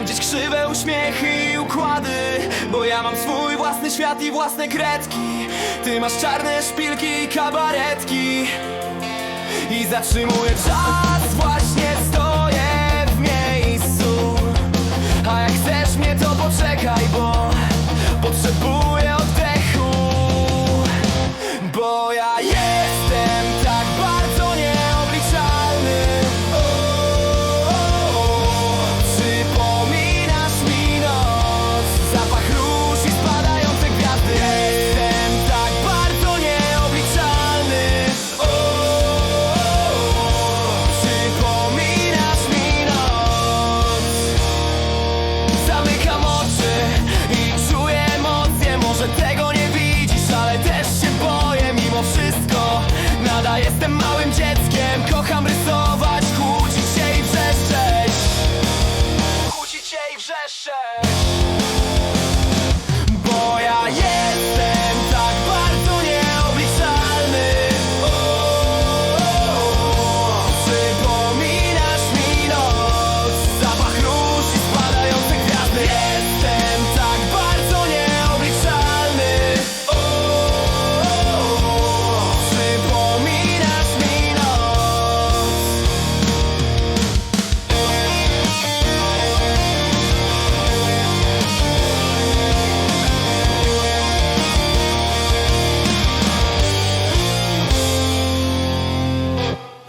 Mam gdzieś krzywe uśmiechy i układy Bo ja mam swój własny świat i własne kredki. Ty masz czarne szpilki i kabaretki. I zatrzymuję czas. yeah, yeah. kocham